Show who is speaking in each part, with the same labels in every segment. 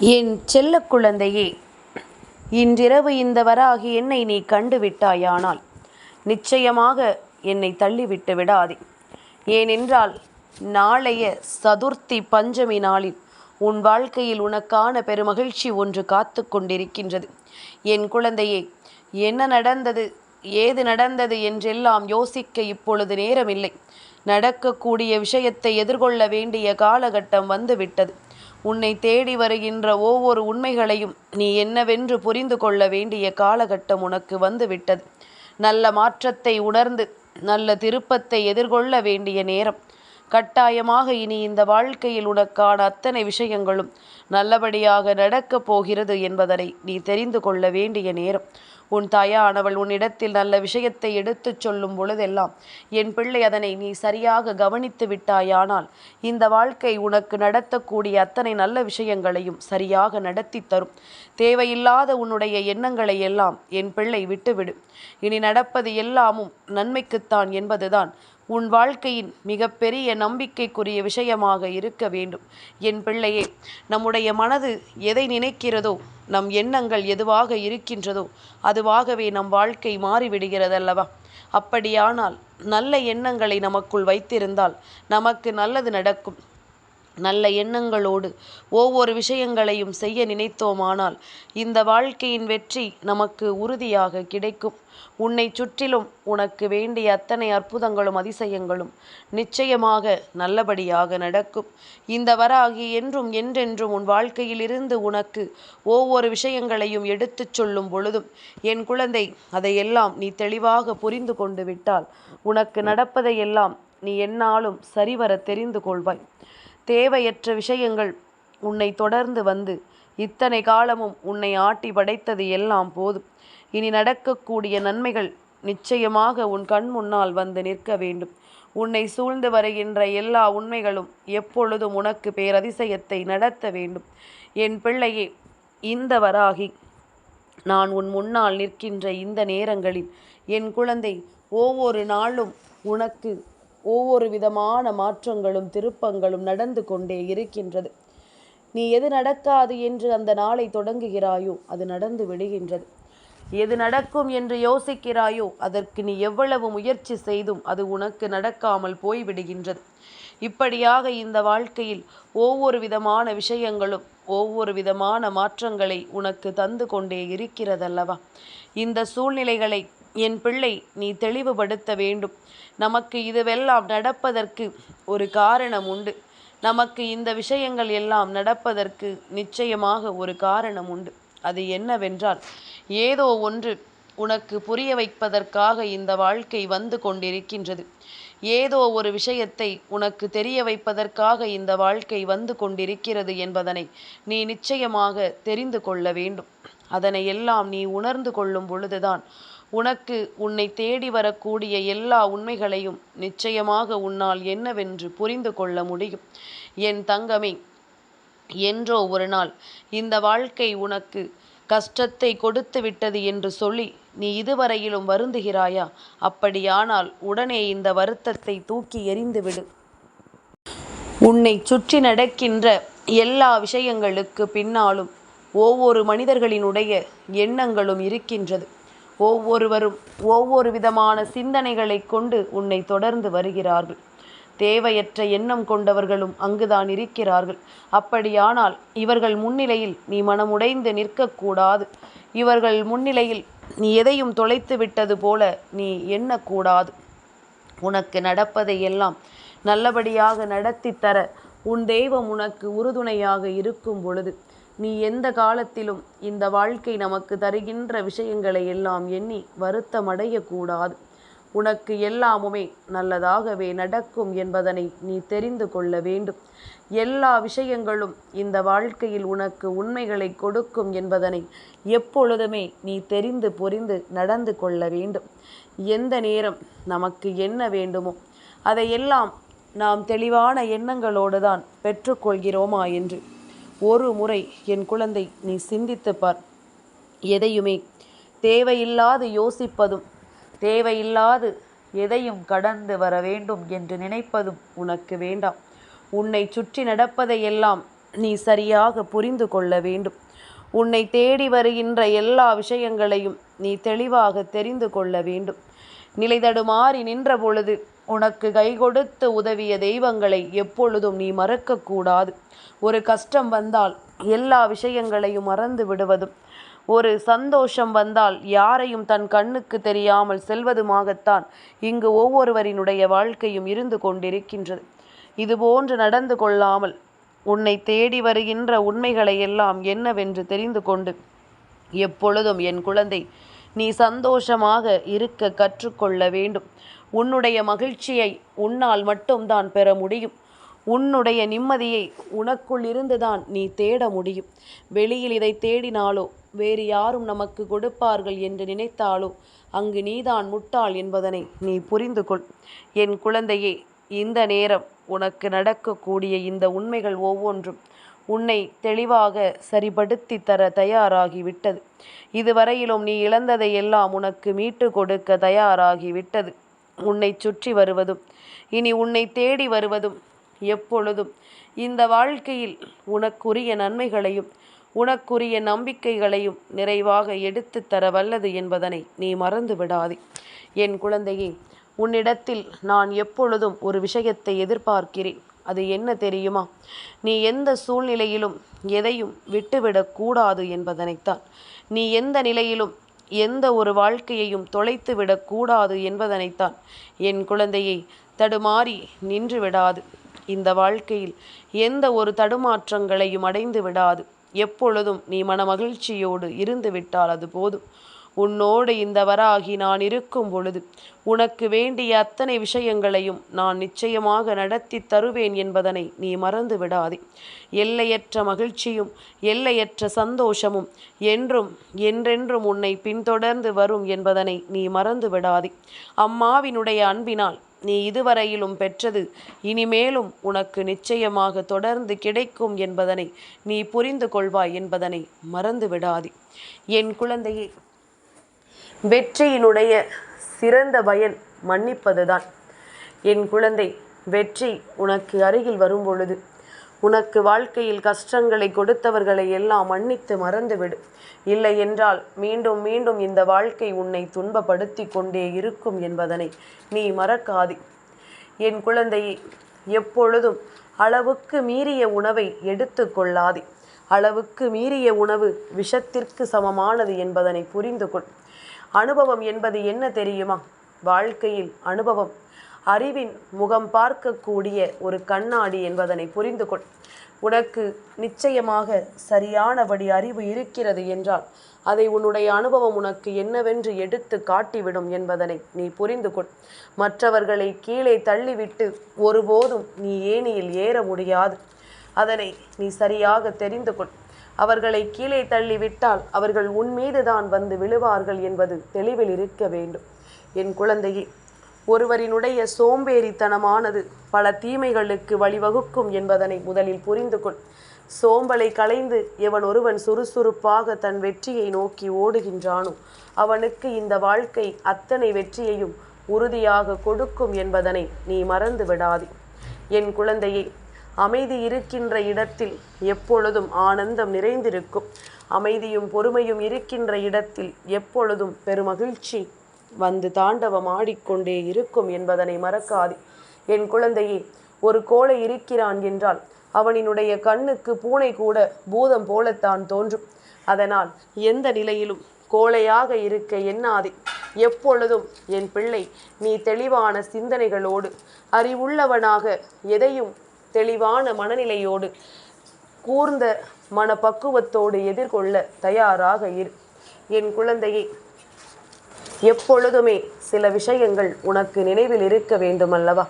Speaker 1: என் செல்ல குழந்தையே இன்றிரவு இந்த வராகி என்னை நீ கண்டு விட்டாயானால் நிச்சயமாக என்னை தள்ளிவிட்டு விடாதே. ஏனென்றால் நாளைய சதுர்த்தி பஞ்சமி நாளில் உன் வாழ்க்கையில் உனக்கான பெருமகிழ்ச்சி ஒன்று காத்து கொண்டிருக்கின்றது. என் குழந்தையே என்ன நடந்தது ஏது நடந்தது என்றெல்லாம் யோசிக்க இப்பொழுது நேரமில்லை. நடக்கக்கூடிய விஷயத்தை எதிர்கொள்ள வேண்டிய காலகட்டம் வந்துவிட்டது. உன்னை தேடி வருகின்ற ஒவ்வொரு உண்மைகளையும் நீ என்னவென்று புரிந்து கொள்ள வேண்டிய காலகட்டம் உனக்கு வந்துவிட்டது. நல்ல மாற்றத்தை உணர்ந்து நல்ல திருப்பத்தை எதிர்கொள்ள வேண்டிய நேரம். கட்டாயமாக இனி இந்த வாழ்க்கையில் உனக்கான அத்தனை விஷயங்களும் நல்லபடியாக நடக்கப் போகிறது என்பதனை நீ தெரிந்து கொள்ள வேண்டிய நேரம். உன் தாயானவள் உன்னிடத்தில் நல்ல விஷயத்தை எடுத்துச் சொல்லும் பொழுதெல்லாம் என் பிள்ளை அதனை நீ சரியாக கவனித்து விட்டாயானால் இந்த வாழ்க்கை உனக்கு நடத்தக்கூடிய அத்தனை நல்ல விஷயங்களையும் சரியாக நடத்தி தரும். தேவையில்லாத உன்னுடைய எண்ணங்களை எல்லாம் என் பிள்ளை விட்டுவிடு. இனி நடப்பது எல்லாமும் நன்மைக்குத்தான் என்பதுதான் உன் வாழ்க்கையின் மிகப்பெரிய நம்பிக்கைக்குரிய விஷயமாக இருக்க வேண்டும். என் பிள்ளையே நம்முடைய மனது எதை நினைக்கிறதோ நம் எண்ணங்கள் எதுவாக இருக்கின்றதோ அதுவாகவே நம் வாழ்க்கை மாறிவிடுகிறதல்லவா? அப்படியானால் நல்ல எண்ணங்களை நமக்குள் வைத்திருந்தால் நமக்கு நல்லது நடக்கும். நல்ல எண்ணங்களோடு ஒவ்வொரு விஷயங்களையும் செய்ய நினைத்தோமானால் இந்த வாழ்க்கையின் வெற்றி நமக்கு உறுதியாக கிடைக்கும். உன்னை சுற்றிலும் உனக்கு வேண்டிய அத்தனை அற்புதங்களும் அதிசயங்களும் நிச்சயமாக நல்லபடியாக நடக்கும். இந்த வராகி என்றும் என்றென்றும் உன் வாழ்க்கையிலிருந்து உனக்கு ஒவ்வொரு விஷயங்களையும் எடுத்துச் சொல்லும் பொழுதும் என் குழந்தை அதையெல்லாம் நீ தெளிவாக புரிந்து கொண்டு விட்டால் உனக்கு நடப்பதையெல்லாம் நீ என்னாலும் சரிவர தெரிந்து கொள்வாய். தேவையற்ற விஷயங்கள் உன்னை தொடர்ந்து வந்து இத்தனை காலமும் உன்னை ஆட்டி படைத்தது எல்லாம் போதும். இனி நடக்கக்கூடிய நன்மைகள் நிச்சயமாக உன் கண் முன்னால் வந்து நிற்க வேண்டும். உன்னை சூழ்ந்து வருகின்ற எல்லா உண்மைகளும் எப்பொழுதும் உனக்கு பேரதிசயத்தை நடத்த வேண்டும். என் பிள்ளையே இந்த வராகி நான் உன் முன்னால் நிற்கின்ற இந்த நேரங்களில் என் குழந்தை ஒவ்வொரு நாளும் உனக்கு ஒவ்வொரு விதமான மாற்றங்களும் திருப்பங்களும் நடந்து கொண்டே இருக்கின்றது. நீ எது நடக்காது என்று அந்த நாளை தொடங்குகிறாயோ அது நடந்து விடுகின்றது. எது நடக்கும் என்று யோசிக்கிறாயோ அதற்கு நீ எவ்வளவு முயற்சி செய்தும் அது உனக்கு நடக்காமல் போய்விடுகின்றது. இப்படியாக இந்த வாழ்க்கையில் ஒவ்வொரு விதமான விஷயங்களும் ஒவ்வொரு விதமான மாற்றங்களை உனக்கு தந்து கொண்டே இருக்கிறதல்லவா? இந்த சூழ்நிலைகளை என் பிள்ளை நீ தெளிவுபடுத்த வேண்டும். நமக்கு இதுவெல்லாம் நடப்பதற்கு ஒரு காரணம் உண்டு. நமக்கு இந்த விஷயங்கள் எல்லாம் நடப்பதற்கு நிச்சயமாக ஒரு காரணம் உண்டு. அது என்னவென்றால் ஏதோ ஒன்று உனக்கு புரிய வைப்பதற்காக இந்த வாழ்க்கை வந்து கொண்டிருக்கின்றது. ஏதோ ஒரு விஷயத்தை உனக்கு தெரிய வைப்பதற்காக இந்த வாழ்க்கை வந்து கொண்டிருக்கிறது என்பதனை நீ நிச்சயமாக தெரிந்து கொள்ள வேண்டும். அதனை எல்லாம் நீ உணர்ந்து கொள்ளும் பொழுதுதான் உனக்கு உன்னை தேடி வரக்கூடிய எல்லா உண்மைகளையும் நிச்சயமாக உன்னால் என்னவென்று புரிந்து கொள்ள முடியும். என் தங்கமே என்றோ ஒரு நாள் இந்த வாழ்க்கை உனக்கு கஷ்டத்தை கொடுத்து விட்டது என்று சொல்லி நீ இதுவரையிலும் வருந்துகிறாயா? அப்படியானால் உடனே இந்த வருத்தத்தை தூக்கி எறிந்துவிடு உன்னை சுற்றி நடக்கின்ற எல்லா விஷயங்களுக்கு பின்னாலும் ஒவ்வொரு மனிதர்களினுடைய எண்ணங்களும் இருக்கின்றது. ஒவ்வொருவரும் ஒவ்வொரு விதமான சிந்தனைகளை கொண்டு உன்னை தொடர்ந்து வருகிறார்கள். தேவையற்ற எண்ணம் கொண்டவர்களும் அங்குதான் இருக்கிறார்கள். அப்படியானால் இவர்கள் முன்னிலையில் நீ மனமுடைந்து நிற்கக்கூடாது. இவர்கள் முன்னிலையில் நீ எதையும் தொலைத்து விட்டது போல நீ எண்ணக்கூடாது. உனக்கு நடப்பதை எல்லாம் நல்லபடியாக நடத்தி தர உன் தெய்வம் உனக்கு உறுதுணையாக இருக்கும் பொழுது நீ எந்த காலத்திலும் இந்த வாழ்க்கை நமக்கு தருகின்ற விஷயங்களை எல்லாம் எண்ணி வருத்தமடையக்கூடாது உனக்கு எல்லாமுமே நல்லதாகவே நடக்கும் என்பதனை நீ தெரிந்து கொள்ள வேண்டும். எல்லா விஷயங்களும் இந்த வாழ்க்கையில் உனக்கு உண்மைகளை கொடுக்கும் என்பதனை எப்பொழுதுமே நீ தெரிந்து புரிந்து நடந்து கொள்ள வேண்டும். எந்த நேரம் நமக்கு என்ன வேண்டுமோ அதையெல்லாம் நாம் தெளிவான எண்ணங்களோடு தான் பெற்றுக்கொள்கிறோமா என்று. ஒரு முறை என் குழந்தை நீ சிந்தித்து பார். எதையுமே தேவையில்லாது யோசிப்பதும் தேவையில்லாது எதையும் கடந்து வர வேண்டும் என்று நினைப்பதும் உனக்கு வேண்டாம். உன்னை சுற்றி நடப்பதையெல்லாம் நீ சரியாக புரிந்து கொள்ள வேண்டும். உன்னை தேடி வருகின்ற எல்லா விஷயங்களையும் நீ தெளிவாக தெரிந்து கொள்ள வேண்டும். நிலை தடுமாறி நின்ற பொழுது உனக்கு கை கொடுத்து உதவிய தெய்வங்களை எப்பொழுதும் நீ மறக்கக்கூடாது. ஒரு கஷ்டம் வந்தால் எல்லா விஷயங்களையும் மறந்து விடுவதும் ஒரு சந்தோஷம் வந்தால் யாரையும் தன் கண்ணுக்கு தெரியாமல் செல்வதுமாகத்தான் இங்கு ஒவ்வொருவரினுடைய வாழ்க்கையும் இருந்து கொண்டிருக்கின்றது. இதுபோன்று நடந்து கொள்ளாமல் உன்னை தேடி வருகின்ற உண்மைகளை எல்லாம் என்னவென்று தெரிந்து கொண்டு எப்பொழுதும் என் குழந்தை நீ சந்தோஷமாக இருக்க கற்றுக்கொள்ள வேண்டும். உன்னுடைய மகிழ்ச்சியை உன்னால் மட்டும்தான் பெற முடியும். உன்னுடைய நிம்மதியை உனக்குள் இருந்துதான் நீ தேட முடியும். வெளியில் இதை தேடினாலோ வேறு யாரும் நமக்கு கொடுப்பார்கள் என்று நினைத்தாலோ அங்கு நீதான் முட்டாள் என்பதனை நீ புரிந்து கொள் என் குழந்தையே இந்த நேரம் உனக்கு நடக்கக்கூடிய இந்த உண்மைகள் ஒவ்வொன்றும் உன்னை தெளிவாக சரிபடுத்தி தர தயாராகிவிட்டது. இதுவரையிலும் நீ இழந்ததை எல்லாம் உனக்கு மீட்டு கொடுக்க தயாராகிவிட்டது. உன்னை சுற்றி வருவதும் இனி உன்னை தேடி வருவதும் எப்பொழுதும். இந்த வாழ்க்கையில் உனக்குரிய நன்மைகளையும் உனக்குரிய நம்பிக்கைகளையும் நிறைவாக எடுத்து தர வல்லது என்பதனை நீ மறந்து விடாதே. என் குழந்தையே உன்னிடத்தில் நான் எப்பொழுதும் ஒரு விஷயத்தை எதிர்பார்க்கிறேன். அது என்ன தெரியுமா? நீ எந்த சூழ்நிலையிலும் எதையும் விட்டுவிடக்கூடாது என்பதனைத்தான். நீ எந்த நிலையிலும் எந்த ஒரு வாழ்க்கையையும் தொலைத்து விடக்கூடாது என்பதனைத்தான் என் குழந்தையை தடுமாறி நின்று விடாது இந்த வாழ்க்கையில் எந்த ஒரு தடுமாற்றங்களையும் அடைந்து விடாது எப்பொழுதும் நீ மனமகிழ்ச்சியோடு இருந்து விட்டால் அது போதும். உன்னோடு இந்த வராகி நான் இருக்கும் பொழுது உனக்கு வேண்டிய அத்தனை விஷயங்களையும் நான் நிச்சயமாக நடத்தி தருவேன் என்பதனை நீ மறந்து விடாதே. எல்லையற்ற மகிழ்ச்சியும் எல்லையற்ற சந்தோஷமும் என்றும் என்றென்றும் உன்னை பின்தொடர்ந்து வரும் என்பதனை நீ மறந்து விடாதே. அம்மாவினுடைய அன்பினால் நீ இதுவரையிலும் பெற்றது இனிமேலும் உனக்கு நிச்சயமாக தொடர்ந்து கிடைக்கும் என்பதனை நீ புரிந்து கொள்வாய் என்பதனை மறந்து விடாதே. என் குழந்தையே வெற்றியினுடைய சிறந்த பயன் மன்னிப்பதுதான். என் குழந்தை வெற்றி உனக்கு அருகில் வரும் பொழுது உனக்கு வாழ்க்கையில் கஷ்டங்களை கொடுத்தவர்களை எல்லாம் மன்னித்து மறந்துவிடு. இல்லை என்றால் மீண்டும் மீண்டும் இந்த வாழ்க்கை உன்னை துன்பப்படுத்தி கொண்டே இருக்கும் என்பதனை நீ மறக்காதி. என் குழந்தையை எப்பொழுதும் அளவுக்கு மீறிய உணவை எடுத்து கொள்ளாதே. அளவுக்கு மீறிய உணவு விஷத்திற்கு சமமானது என்பதனை புரிந்து கொள். அனுபவம் என்பது என்ன தெரியுமா? வாழ்க்கையில் அனுபவம். அறிவின் முகம் பார்க்கக்கூடிய ஒரு கண்ணாடி என்பதனை புரிந்து கொள். உனக்கு நிச்சயமாக சரியானபடி அறிவு இருக்கிறது என்றால் அதை உன்னுடைய அனுபவம் உனக்கு என்னவென்று எடுத்து காட்டிவிடும் என்பதனை நீ புரிந்து கொள். மற்றவர்களை கீழே தள்ளிவிட்டு ஒருபோதும் நீ ஏணியில் ஏற முடியாது. அதனை நீ சரியாக தெரிந்து கொள். அவர்களை கீழே தள்ளிவிட்டால் அவர்கள் உன் மீதுதான் வந்து விழுவார்கள் என்பது தெளிவில் இருக்க வேண்டும். என் குழந்தையே ஒருவரினுடைய சோம்பேறித்தனமானது பல தீமைகளுக்கு வழிவகுக்கும் என்பதனை முதலில் புரிந்து கொள். சோம்பலை களைந்து எவன் ஒருவன் சுறுசுறுப்பாக தன் வெற்றியை நோக்கி ஓடுகின்றானோ அவனுக்கு இந்த வாழ்க்கை அத்தனை வெற்றியையும் உறுதியாக கொடுக்கும் என்பதனை நீ மறந்து விடாதே. என் குழந்தையை அமைதி இருக்கின்ற இடத்தில் எப்பொழுதும் ஆனந்தம் நிறைந்திருக்கும். அமைதியும் பொறுமையும் இருக்கின்ற இடத்தில் எப்பொழுதும் பெருமகிழ்ச்சி வந்து தாண்டவம் ஆடிக்கொண்டே இருக்கும் என்பதனை மறக்காது. என் குழந்தையே ஒரு கோழை இருக்கிறான் என்றால் அவனினுடைய கண்ணுக்கு பூனை கூட பூதம் போலத்தான் தோன்றும். அதனால் எந்த நிலையிலும் கோழையாக இருக்க எண்ணாதே. எப்பொழுதும் என் பிள்ளை நீ தெளிவான சிந்தனைகளோடு அறிவுள்ளவனாக எதையும் தெளிவான மனநிலையோடு கூர்ந்த மனப்பக்குவத்தோடு எதிர்கொள்ள தயாராக இரு. என் குழந்தையை எப்பொழுதுமே சில விஷயங்கள் உனக்கு நினைவில் இருக்க வேண்டும் அல்லவா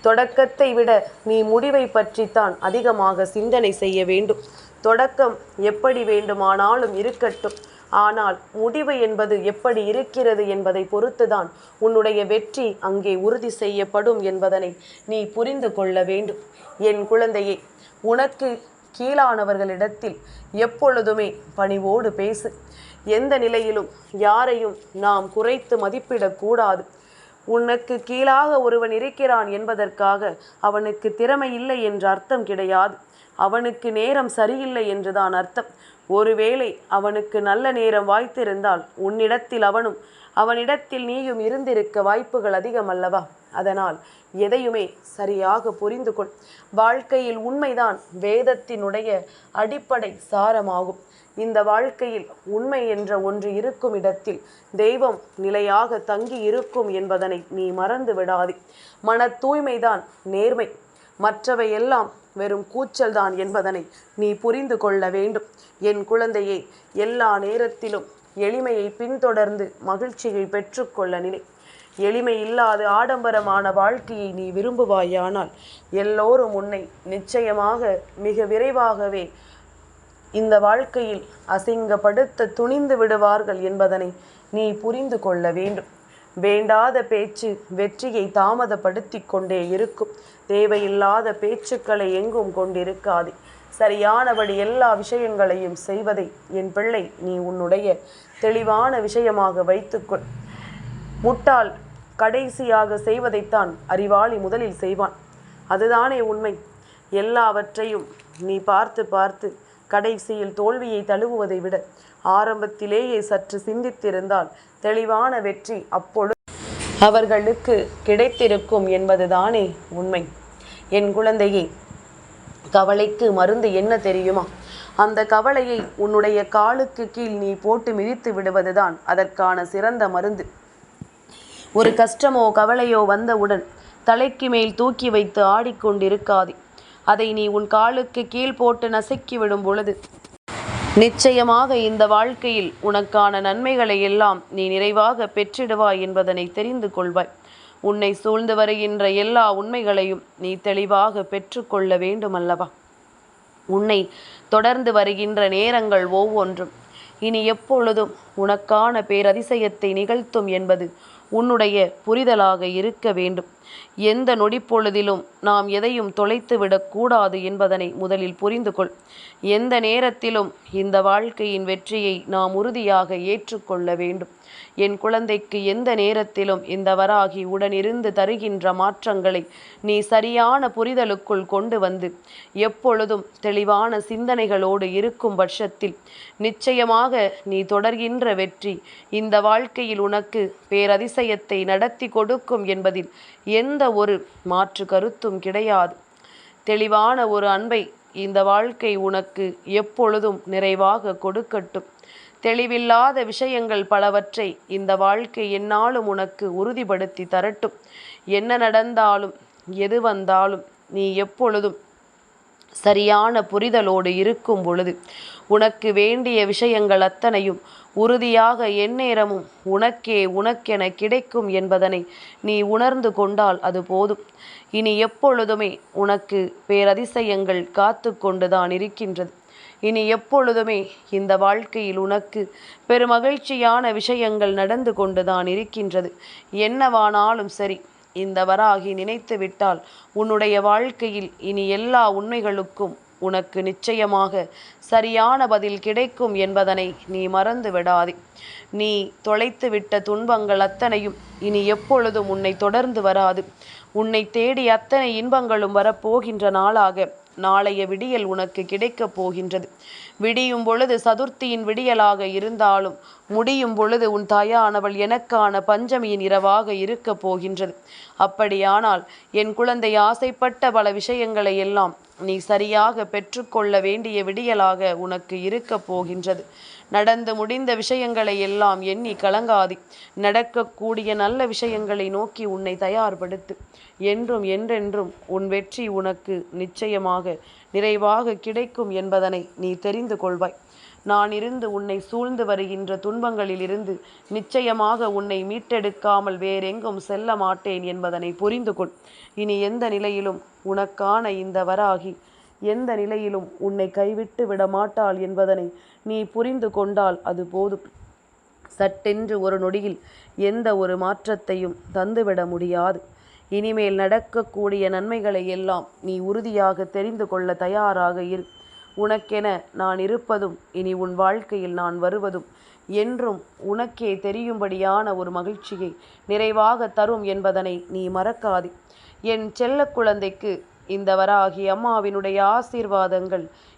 Speaker 1: தொடக்கத்தை விட நீ முடிவை பற்றித்தான் அதிகமாக சிந்தனை செய்ய வேண்டும். தொடக்கம் எப்படி வேண்டுமானாலும் இருக்கட்டும். ஆனால் முடிவு என்பது எப்படி இருக்கிறது என்பதை பொறுத்துதான் உன்னுடைய வெற்றி அங்கே உறுதி செய்யப்படும் என்பதனை நீ புரிந்து கொள்ள வேண்டும். என் குழந்தையே உனக்கு கீழானவர்களிடத்தில் எப்பொழுதுமே பணிவோடு பேசு. எந்த நிலையிலும் யாரையும் நாம் குறைத்து மதிப்பிடக்கூடாது. உனக்கு கீழாக ஒருவன் இருக்கிறான் என்பதற்காக அவனுக்கு திறமை இல்லை என்ற அர்த்தம் கிடையாது. அவனுக்கு நேரம் சரியில்லை என்றுதான் அர்த்தம். ஒருவேளை அவனுக்கு நல்ல நேரம் வாய்த்திருந்தால் உன்னிடத்தில் அவனும் அவனிடத்தில் நீயும் இருந்திருக்க வாய்ப்புகள் அதிகம் அல்லவா? அதனால் எதையுமே சரியாக புரிந்து கொள். வாழ்க்கையில் உண்மைதான் வேதத்தினுடைய அடிப்படை சாரமாகும். இந்த வாழ்க்கையில் உண்மை என்ற ஒன்று இருக்கும் இடத்தில் தெய்வம் நிலையாக தங்கி இருக்கும் என்பதனை நீ மறந்து விடாதே. மன தூய்மைதான் நேர்மை. மற்றவை எல்லாம் வெறும் கூச்சல்தான் என்பதனை நீ புரிந்து கொள்ள வேண்டும். என் குழந்தையே எல்லா நேரத்திலும் எளிமையை பின்தொடர்ந்து மகிழ்ச்சியை பெற்றுக்கொள்ள நினை. எளிமை இல்லாத ஆடம்பரமான வாழ்க்கையை நீ விரும்புவாயானால் எல்லோரும் உன்னை நிச்சயமாக மிக விரைவாகவே இந்த வாழ்க்கையில் அசிங்கப்படுத்த துணிந்து விடுவார்கள் என்பதனை நீ புரிந்து கொள்ள வேண்டும். வேண்டாத பேச்சு வெற்றியை தாமதப்படுத்தி கொண்டே இருக்கும். தேவையில்லாத பேச்சுக்களை எங்கும் கொண்டிருக்காது. சரியானபடி எல்லா விஷயங்களையும் செய்வதை என் பிள்ளை நீ உன்னுடைய தெளிவான விஷயமாக வைத்துக்கொள். முட்டாள் கடைசியாக செய்வதைத்தான் அறிவாளி முதலில் செய்வான். அதுதானே உண்மை. எல்லாவற்றையும் நீ பார்த்து பார்த்து கடைசியில் தோல்வியை தழுவுவதை விட ஆரம்பத்திலேயே சற்று சிந்தித்திருந்தால் தெளிவான வெற்றி அப்பொழுது அவர்களுக்கு கிடைத்திருக்கும் என்பதுதானே உண்மை. என் குழந்தையே கவலைக்கு மருந்து என்ன தெரியுமா? அந்த கவலையை உன்னுடைய காலுக்கு கீழ் நீ போட்டு மிதித்து விடுவதுதான் அதற்கான சிறந்த மருந்து. ஒரு கஷ்டமோ கவலையோ வந்தவுடன் தலைக்கு மேல் தூக்கி வைத்து ஆடிக்கொண்டிருக்காதே. அதை நீ உன் காலுக்கு கீழ் போட்டு நசுக்கி விடும் பொழுது நிச்சயமாக இந்த வாழ்க்கையில் உனக்கான நன்மைகளை எல்லாம் நீ நிறைவாக பெற்றிடுவாய் என்பதனை தெரிந்து கொள்வாய். உன்னை சூழ்ந்து வருகின்ற எல்லா உண்மைகளையும் நீ தெளிவாக பெற்றுக்கொள்ள வேண்டுமல்லவா? உன்னை தொடர்ந்து வருகின்ற நேரங்கள் ஒவ்வொன்றும். இனி எப்பொழுதும் உனக்கான பேரதிசயத்தை நிகழ்த்தும் என்பது உன்னுடைய புரிதலாக இருக்க வேண்டும். எந்த நொடிப்பொழுதிலும் நாம் எதையும் தொலைத்து விடக்கூடாது என்பதனை முதலில் புரிந்து கொள் எந்த நேரத்திலும் இந்த வாழ்க்கையின் வெற்றியை நாம் உறுதியாக ஏற்றுக்கொள்ள வேண்டும். என் குழந்தைக்கு எந்த நேரத்திலும் இந்த வராகி உடனிருந்து தருகின்ற மாற்றங்களை நீ சரியான புரிதலுக்குள் கொண்டு வந்து எப்பொழுதும் தெளிவான சிந்தனைகளோடு இருக்கும் பட்சத்தில் நிச்சயமாக நீ தொடர்கின்ற வெற்றி இந்த வாழ்க்கையில் உனக்கு பேரதிசயத்தை நடத்தி கொடுக்கும் என்பதில் எந்த ஒரு மாற்று கருத்தும் கிடையாது. தெளிவான ஒரு அன்பை இந்த வாழ்க்கை உனக்கு எப்பொழுதும் நிறைவாக கொடுக்கட்டும். தெளிவில்லாத விஷயங்கள் பலவற்றை இந்த வாழ்க்கை என்னாலும் உனக்கு உறுதிப்படுத்தி தரட்டும். என்ன நடந்தாலும் எது வந்தாலும் நீ எப்பொழுதும் சரியான புரிதலோடு இருக்கும் பொழுது உனக்கு வேண்டிய விஷயங்கள் அத்தனையும் உறுதியாக எந்நேரமும் உனக்கே உனக்கென கிடைக்கும் என்பதனை நீ உணர்ந்து கொண்டால் அது போதும். இனி எப்பொழுதுமே உனக்கு பேரதிசயங்கள் காத்து கொண்டுதான் இருக்கின்றது. இனி எப்பொழுதுமே இந்த வாழ்க்கையில் உனக்கு பெருமகிழ்ச்சியான விஷயங்கள் நடந்து கொண்டுதான் இருக்கின்றது. என்னவானாலும் சரி இந்த வராகி நினைத்து விட்டால் உன்னுடைய வாழ்க்கையில் இனி எல்லா உண்மைகளுக்கும் உனக்கு நிச்சயமாக சரியான பதில் கிடைக்கும் என்பதனை நீ மறந்து விடாதே. நீ தொலைத்து விட்ட துன்பங்கள் அத்தனையும் இனி எப்பொழுதும் உன்னை தொடர்ந்து வராது. உன்னை தேடி அத்தனை இன்பங்களும் வரப்போகின்ற நாளாக. நாளைய விடியல் உனக்கு கிடைக்கப் போகின்றது. விடியும் பொழுது சதுர்த்தியின் விடியலாக இருந்தாலும் முடியும் பொழுது உன் தாயானவள் எனக்கான பஞ்சமியின் இரவாக இருக்கப் போகின்றது. அப்படியானால் என் குழந்தை ஆசைப்பட்ட பல விஷயங்களை எல்லாம் நீ சரியாக பெற்றுக்கொள்ள வேண்டிய விடியலாக உனக்கு இருக்கப் போகின்றது. நடந்து முடிந்த விஷயங்களை எல்லாம் எண்ணி கலங்காதி. நடக்கக்கூடிய நல்ல விஷயங்களை நோக்கி உன்னை தயார்படுத்து. என்றும் என்றென்றும் உன் வெற்றி உனக்கு நிச்சயமாக நிறைவாக கிடைக்கும் என்பதனை நீ தெரிந்து கொள்வாய். நான் இருந்து உன்னை சூழ்ந்து வருகின்ற துன்பங்களிலிருந்து நிச்சயமாக உன்னை மீட்டெடுக்காமல் வேறெங்கும் செல்ல மாட்டேன் என்பதனை புரிந்து கொள். இனி எந்த நிலையிலும் உனக்கான இந்த வராகி எந்த நிலையிலும் உன்னை கைவிட்டு விட மாட்டாள் என்பதனை நீ புரிந்து கொண்டால் அது போதும். சட்டென்று ஒரு நொடியில் எந்த ஒரு மாற்றத்தையும் தந்துவிட முடியாது. இனிமேல் நடக்கக்கூடிய நன்மைகளை எல்லாம் நீ உறுதியாக தெரிந்து கொள்ள தயாராக இரு. உனக்கென நான் இருப்பதும் இனி உன் வாழ்க்கையில் நான் வருவதும் என்றும் உனக்கே தெரியும்படியான ஒரு மகிழ்ச்சியை நிறைவாக தரும் என்பதனை நீ மறக்காதே. என் செல்ல குழந்தைக்கு இந்த வராகி அம்மாவினுடைய ஆசீர்வாதங்கள்